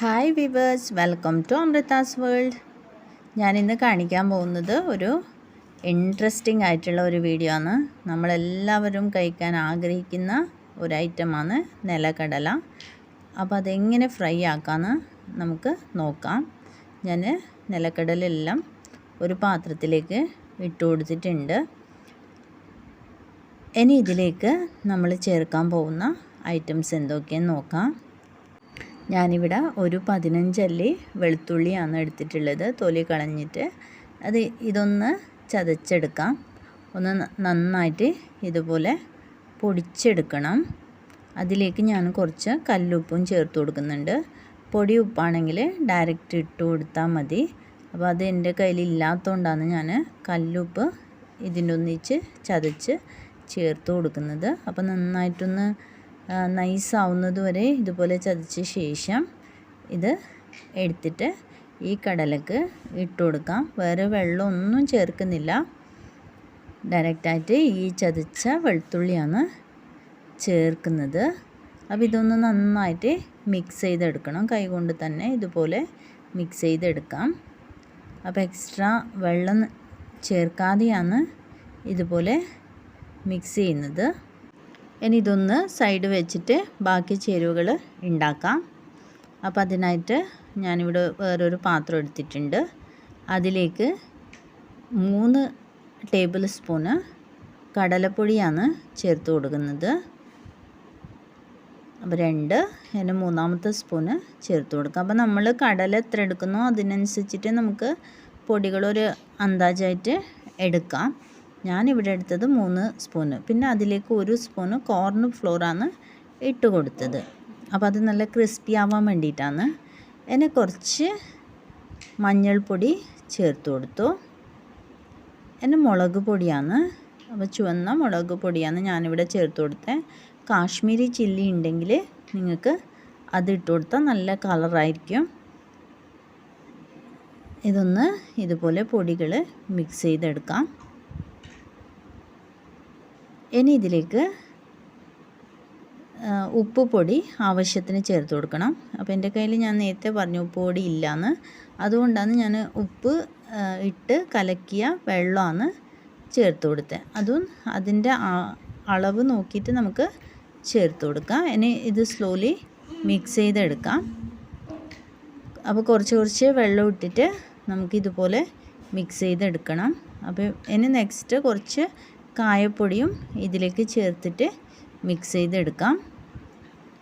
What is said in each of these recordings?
Hi viewers welcome to Amrita's world ഞാനിന്ന് കാണിക്കാൻ പോകുന്നത് ഒരു ഇൻട്രസ്റ്റിംഗ് ആയിട്ടുള്ള ഒരു വീഡിയോ ആണ്. നമ്മളെല്ലാവരും കഴിക്കാൻ ആഗ്രഹിക്കുന്ന ഒരു ഐറ്റമാണ് നിലക്കടല. അപ്പോൾ അതെങ്ങനെ ഫ്രൈ ആക്കാമെന്ന് നമുക്ക് നോക്കാം. ഞാൻ നിലക്കടലെല്ലാം ഒരു പാത്രത്തിലേക്ക് ഇട്ട് കൊടുത്തിട്ടുണ്ട്. ഇനി ഇതിലേക്ക് നമ്മൾ ചേർക്കാൻ പോകുന്ന ഐറ്റംസ് എന്തൊക്കെയെന്ന് നോക്കാം. ഞാനിവിടെ ഒരു പതിനഞ്ചല്ലി വെളുത്തുള്ളിയാണ് എടുത്തിട്ടുള്ളത്. തൊലി കളഞ്ഞിട്ട് അത് ഇതൊന്ന് ചതച്ചെടുക്കാം. ഒന്ന് നന്നായിട്ട് ഇതുപോലെ പൊടിച്ചെടുക്കണം. അതിലേക്ക് ഞാൻ കുറച്ച് കല്ലുപ്പും ചേർത്ത് കൊടുക്കുന്നുണ്ട്. പൊടി ഉപ്പാണെങ്കിൽ ഡയറക്റ്റ് ഇട്ട് കൊടുത്താൽ മതി. അപ്പോൾ അത് എന്റെ കയ്യിൽ ഇല്ലാത്തതുകൊണ്ടാണ് ഞാൻ കല്ലുപ്പ് ഇതിന്റെ ഒന്നിച്ച് ചതച്ച് ചേർത്ത് കൊടുക്കുന്നത്. അപ്പോൾ നന്നായിട്ടൊന്ന് നൈസ് ആവുന്നത് വരെ ഇതുപോലെ ചതച്ച ശേഷം ഇത് എടുത്തിട്ട് ഈ കടലക്ക് ഇട്ട് കൊടുക്കാം. വേറെ വെള്ളമൊന്നും ചേർക്കുന്നില്ല. ഡയറക്റ്റായിട്ട് ഈ ചതച്ച വെളുത്തുള്ളിയാണ് ചേർക്കുന്നത്. അപ്പോൾ ഇതൊന്ന് നന്നായിട്ട് മിക്സ് ചെയ്തെടുക്കണം. കൈകൊണ്ട് തന്നെ ഇതുപോലെ മിക്സ് ചെയ്തെടുക്കാം. അപ്പോൾ എക്സ്ട്രാ വെള്ളം ചേർക്കാതെയാണ് ഇതുപോലെ മിക്സ് ചെയ്യുന്നത്. ഇനി ഇതൊന്ന് സൈഡ് വെച്ചിട്ട് ബാക്കി ചേരുവകൾ ഉണ്ടാക്കാം അപ്പോൾ അതിനായിട്ട് ഞാനിവിടെ വേറൊരു പാത്രം എടുത്തിട്ടുണ്ട്. അതിലേക്ക് മൂന്ന് ടേബിൾ സ്പൂണ് കടലപ്പൊടിയാണ് ചേർത്ത് കൊടുക്കുന്നത്. അപ്പോൾ രണ്ട് അതിന് മൂന്നാമത്തെ സ്പൂണ് ചേർത്ത് കൊടുക്കുക അപ്പോൾ നമ്മൾ കടല എത്ര എടുക്കുന്നോ അതിനനുസരിച്ചിട്ട് നമുക്ക് പൊടികളൊരു അന്താജായിട്ട് എടുക്കാം. ഞാനിവിടെ എടുത്തത് മൂന്ന് സ്പൂണ്. പിന്നെ അതിലേക്ക് ഒരു സ്പൂണ് കോർൺ ഫ്ലോറാണ് ഇട്ട് കൊടുത്തത്. അപ്പോൾ അത് നല്ല ക്രിസ്പി ആവാൻ വേണ്ടിയിട്ടാണ്. എന്നെ കുറച്ച് മഞ്ഞൾപ്പൊടി ചേർത്ത് കൊടുത്തു. എന്നെ മുളക് പൊടിയാണ്. അപ്പോൾ ചുവന്ന മുളക് പൊടിയാണ് ഞാനിവിടെ ചേർത്ത് കൊടുത്തത് കാശ്മീരി ചില്ലി ഉണ്ടെങ്കിൽ നിങ്ങൾക്ക് അത് ഇട്ട് കൊടുത്താൽ നല്ല കളറായിരിക്കും ഇതൊന്ന് ഇതുപോലെ പൊടികൾ മിക്സ് ചെയ്തെടുക്കാം. ഇനി ഇതിലേക്ക് ഉപ്പ് പൊടി ആവശ്യത്തിന് ചേർത്ത് കൊടുക്കണം. അപ്പോൾ എന്റെ കയ്യിൽ ഞാൻ നേരത്തെ പറഞ്ഞു ഉപ്പ് പൊടി ഇല്ലയെന്ന് അതുകൊണ്ടാണ് ഞാൻ ഉപ്പ് ഇട്ട് കലക്കിയ വെള്ളമാണ് ചേർത്ത് കൊടുത്തത് അതും അതിന്റെ അളവ് നോക്കിയിട്ട് നമുക്ക് ചേർത്ത് കൊടുക്കാം. ഇനി ഇത് സ്ലോലി മിക്സ് ചെയ്തെടുക്കാം. അപ്പോൾ കുറച്ച് കുറച്ച് വെള്ളം ഇട്ടിട്ട് നമുക്കിതുപോലെ മിക്സ് ചെയ്തെടുക്കണം. അപ്പോൾ ഇനി നെക്സ്റ്റ് കുറച്ച് കായപ്പൊടിയും ഇതിലേക്ക് ചേർത്തിട്ട് മിക്സ് ചെയ്തെടുക്കാം.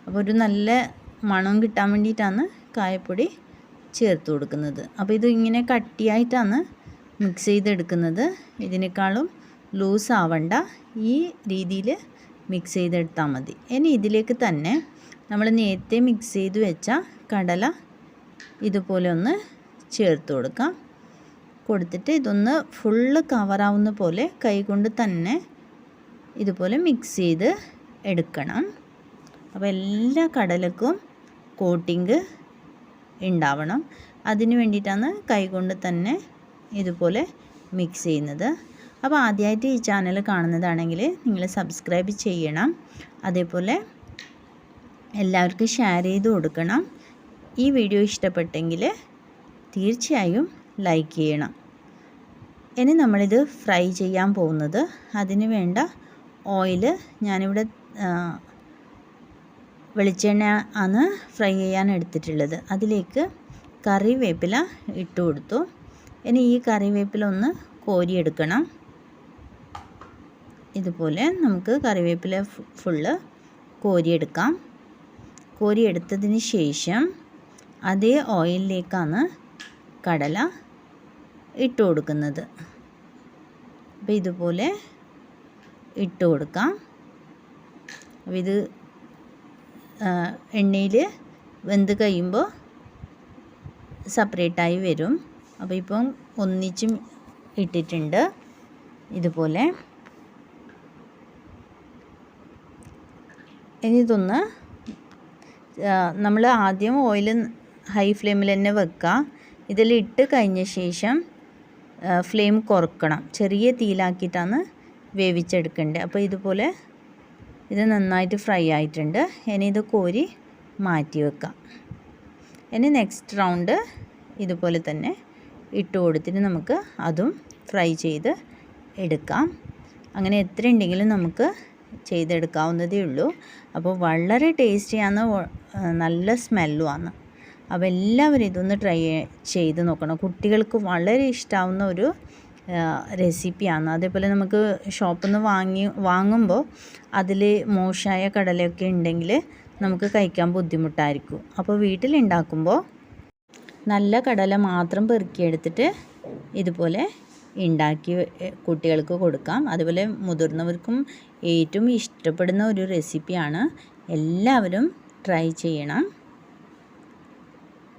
അപ്പോൾ ഒരു നല്ല മണം കിട്ടാൻ വേണ്ടിയിട്ടാണ് കായപ്പൊടി ചേർത്ത് കൊടുക്കുന്നത്. അപ്പോൾ ഇത് ഇങ്ങനെ കട്ടിയായിട്ടാണ് മിക്സ് ചെയ്തെടുക്കുന്നത്. ഇതിനേക്കാളും ലൂസ് ആവണ്ട. ഈ രീതിയിൽ മിക്സ് ചെയ്തെടുത്താൽ മതി. ഇനി ഇതിലേക്ക് തന്നെ നമ്മൾ നേരത്തെ മിക്സ് ചെയ്ത് വെച്ച കടല ഇതുപോലെ ഒന്ന് ചേർത്ത് കൊടുക്കാം. കൊടുത്തിട്ട് ഇതൊന്ന് ഫുള്ള് കവറാവുന്ന പോലെ കൈകൊണ്ട് തന്നെ ഇതുപോലെ മിക്സ് ചെയ്ത് എടുക്കണം. അപ്പോൾ എല്ലാ കടലക്കും കോട്ടിങ് ഉണ്ടാവണം. അതിന് വേണ്ടിയിട്ടാണ് കൈകൊണ്ട് തന്നെ ഇതുപോലെ മിക്സ് ചെയ്യുന്നത്. അപ്പോൾ ആദ്യമായിട്ട് ഈ ചാനൽ കാണുന്നതാണെങ്കിൽ നിങ്ങൾ സബ്സ്ക്രൈബ് ചെയ്യണം. അതേപോലെ എല്ലാവർക്കും ഷെയർ ചെയ്ത് കൊടുക്കണം. ഈ വീഡിയോ ഇഷ്ടപ്പെട്ടെങ്കിൽ തീർച്ചയായും ലൈക്ക് ചെയ്യണം. ഇനി നമ്മളിത് ഫ്രൈ ചെയ്യാൻ പോകുന്നത് അതിന് വേണ്ട ഓയിൽ ഞാനിവിടെ വെളിച്ചെണ്ണ ആണ് ഫ്രൈ ചെയ്യാൻ എടുത്തിട്ടുള്ളത്. അതിലേക്ക് കറിവേപ്പില ഇട്ട് കൊടുത്തു. ഇനി ഈ കറിവേപ്പില ഒന്ന് കോരിയെടുക്കണം. ഇതുപോലെ നമുക്ക് കറിവേപ്പില ഫുള്ള് കോരിയെടുക്കാം. കോരിയെടുത്തതിന് ശേഷം അതേ ഓയിലിലേക്കാണ് കടല ഇട്ട് കൊടുക്കുന്നത്. അപ്പോൾ ഇതുപോലെ ഇട്ട് കൊടുക്കാം. അപ്പോൾ ഇത് എണ്ണയിൽ വെന്ത് കഴിയുമ്പോൾ സെപ്പറേറ്റായി വരും. അപ്പോൾ ഇപ്പം ഒന്നിച്ചും ഇട്ടിട്ടുണ്ട് ഇതുപോലെ. ഇനി ഇതൊന്ന് നമ്മൾ ആദ്യം ഓയിൽ ഹൈ ഫ്ലെയിമിൽ തന്നെ വെക്കുക. ഇതിലിട്ട് കഴിഞ്ഞ ശേഷം ഫ്ലെയിം കുറക്കണം. ചെറിയ തീയിലാക്കിയിട്ടാണ് വേവിച്ചെടുക്കേണ്ടത്. അപ്പോൾ ഇതുപോലെ ഇത് നന്നായിട്ട് ഫ്രൈ ആയിട്ടുണ്ട്. ഇനി ഇത് കോരി മാറ്റി വെക്കാം. ഇനി നെക്സ്റ്റ് റൗണ്ട് ഇതുപോലെ തന്നെ ഇട്ട് കൊടുത്തിട്ട് നമുക്ക് അതും ഫ്രൈ ചെയ്ത് എടുക്കാം. അങ്ങനെ എത്ര ഉണ്ടെങ്കിലും നമുക്ക് ചെയ്തെടുക്കാവുന്നതേ ഉള്ളൂ. അപ്പോൾ വളരെ ടേസ്റ്റിയാണ് നല്ല സ്മെല്ലുമാണ്. അപ്പോൾ എല്ലാവരും ഇതൊന്ന് ട്രൈ ചെയ്ത് നോക്കണം. കുട്ടികൾക്ക് വളരെ ഇഷ്ടമാവുന്ന ഒരു റെസിപ്പിയാണ് അതേപോലെ നമുക്ക് ഷോപ്പിൽ നിന്ന് വാങ്ങി വാങ്ങുമ്പോൾ അതിൽ മോശമായ കടലയൊക്കെ ഉണ്ടെങ്കിൽ നമുക്ക് കഴിക്കാൻ ബുദ്ധിമുട്ടായിരിക്കും. അപ്പോൾ വീട്ടിലുണ്ടാക്കുമ്പോൾ നല്ല കടല മാത്രം പെറുക്കിയെടുത്തിട്ട് ഇതുപോലെ ഉണ്ടാക്കി കുട്ടികൾക്ക് കൊടുക്കാം. അതുപോലെ മുതിർന്നവർക്കും ഏറ്റവും ഇഷ്ടപ്പെടുന്ന ഒരു റെസിപ്പിയാണ് എല്ലാവരും ട്രൈ ചെയ്യണം.